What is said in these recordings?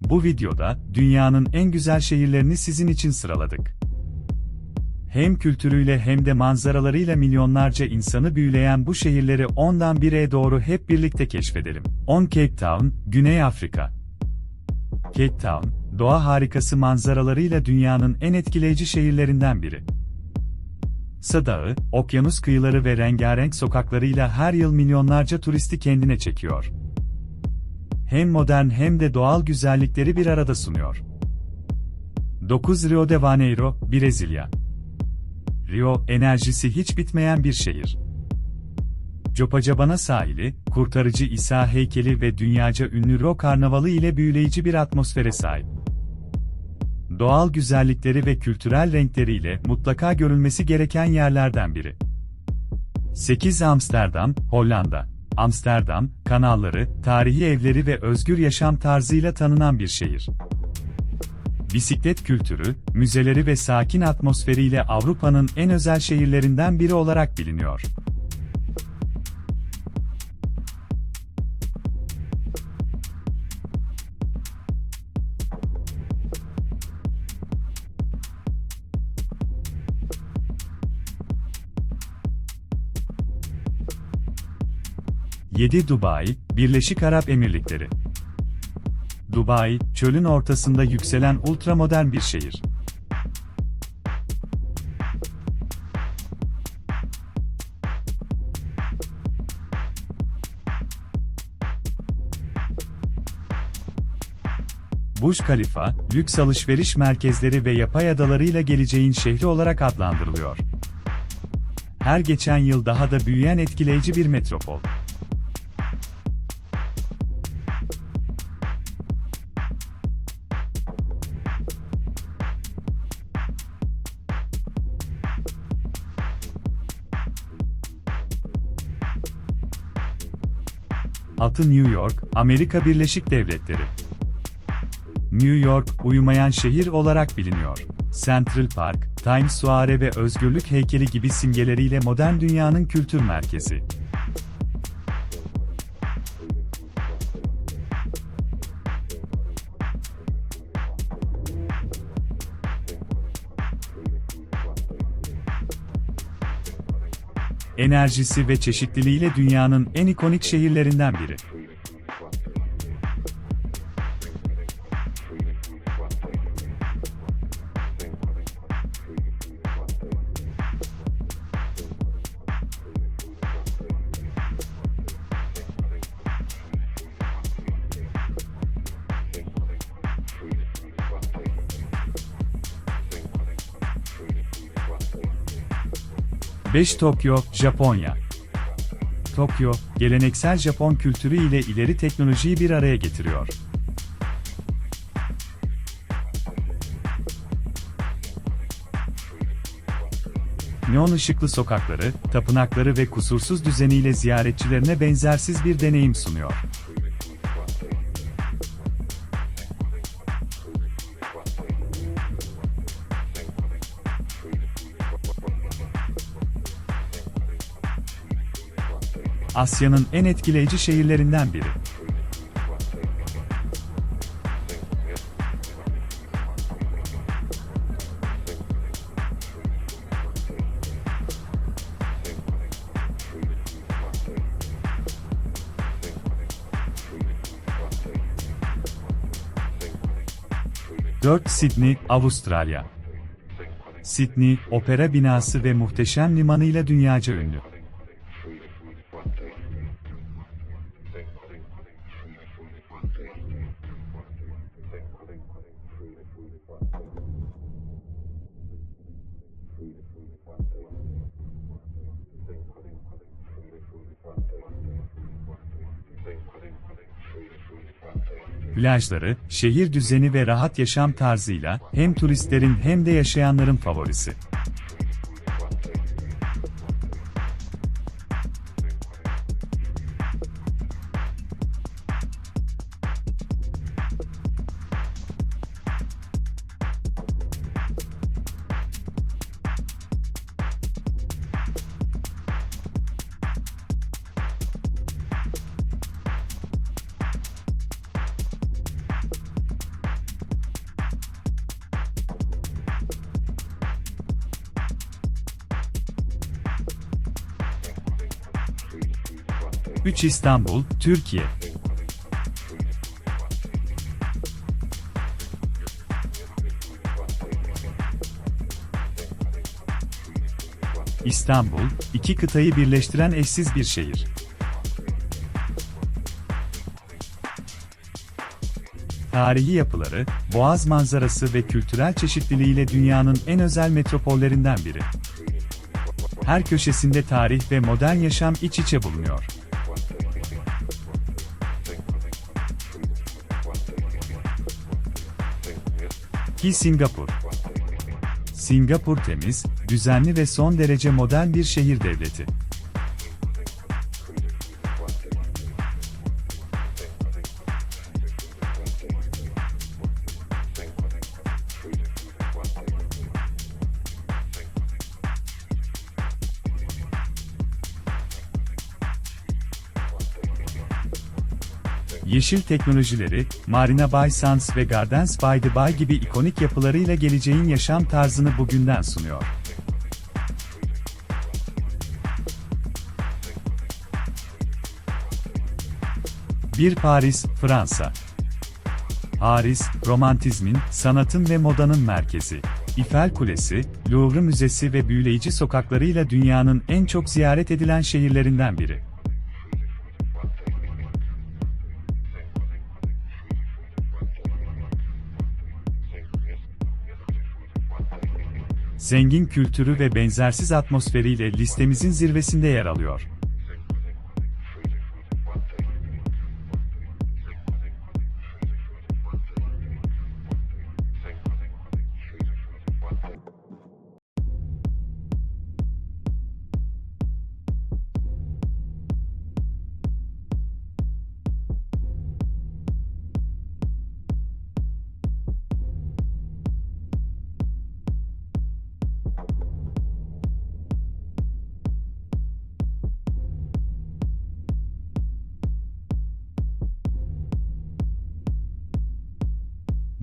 Bu videoda dünyanın en güzel şehirlerini sizin için sıraladık. Hem kültürüyle hem de manzaralarıyla milyonlarca insanı büyüleyen bu şehirleri ondan bire doğru hep birlikte keşfedelim. 10 Cape Town, Güney Afrika. Cape Town, doğa harikası manzaralarıyla dünyanın en etkileyici şehirlerinden biri. Sadağı, okyanus kıyıları ve rengarenk sokaklarıyla her yıl milyonlarca turisti kendine çekiyor. Hem modern hem de doğal güzellikleri bir arada sunuyor. 9 Rio de Janeiro, Brezilya. Rio, enerjisi hiç bitmeyen bir şehir. Copacabana sahili, kurtarıcı İsa heykeli ve dünyaca ünlü Rio Karnavalı ile büyüleyici bir atmosfere sahip. Doğal güzellikleri ve kültürel renkleriyle mutlaka görülmesi gereken yerlerden biri. 8 Amsterdam, Hollanda. Amsterdam, kanalları, tarihi evleri ve özgür yaşam tarzıyla tanınan bir şehir. Bisiklet kültürü, müzeleri ve sakin atmosferiyle Avrupa'nın en özel şehirlerinden biri olarak biliniyor. Yedi Dubai, Birleşik Arap Emirlikleri. Dubai, çölün ortasında yükselen ultramodern bir şehir. Burj Khalifa, lüks alışveriş merkezleri ve yapay adalarıyla geleceğin şehri olarak adlandırılıyor. Her geçen yıl daha da büyüyen etkileyici bir metropol. Altı New York, Amerika Birleşik Devletleri. New York, uyumayan şehir olarak biliniyor. Central Park, Times Square ve Özgürlük Heykeli gibi simgeleriyle modern dünyanın kültür merkezi. Enerjisi ve çeşitliliğiyle dünyanın en ikonik şehirlerinden biri. Beş Tokyo, Japonya. Tokyo, geleneksel Japon kültürü ile ileri teknolojiyi bir araya getiriyor. Neon ışıklı sokakları, tapınakları ve kusursuz düzeniyle ziyaretçilerine benzersiz bir deneyim sunuyor. Asya'nın en etkileyici şehirlerinden biri. Dört Sydney, Avustralya. Sydney, opera binası ve muhteşem limanıyla dünyaca ünlü. Plajları, şehir düzeni ve rahat yaşam tarzıyla hem turistlerin hem de yaşayanların favorisi. 3 İstanbul, Türkiye. İstanbul, iki kıtayı birleştiren eşsiz bir şehir. Tarihi yapıları, boğaz manzarası ve kültürel çeşitliliğiyle dünyanın en özel metropollerinden biri. Her köşesinde tarih ve modern yaşam iç içe bulunuyor. Ki Singapur. Singapur temiz, düzenli ve son derece modern bir şehir devleti. Yeşil teknolojileri, Marina Bay Sands ve Gardens by the Bay gibi ikonik yapılarıyla geleceğin yaşam tarzını bugünden sunuyor. Bir Paris, Fransa. Paris, romantizmin, sanatın ve modanın merkezi. Eiffel Kulesi, Louvre Müzesi ve büyüleyici sokaklarıyla dünyanın en çok ziyaret edilen şehirlerinden biri. Zengin kültürü ve benzersiz atmosferiyle listemizin zirvesinde yer alıyor.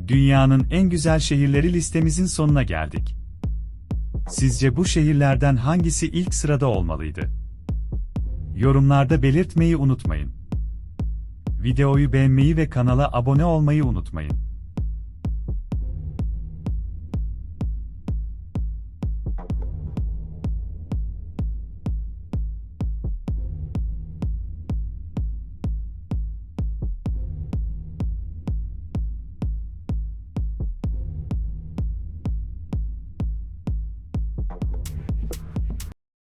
Dünyanın en güzel şehirleri listemizin sonuna geldik. Sizce bu şehirlerden hangisi ilk sırada olmalıydı? Yorumlarda belirtmeyi unutmayın. Videoyu beğenmeyi ve kanala abone olmayı unutmayın.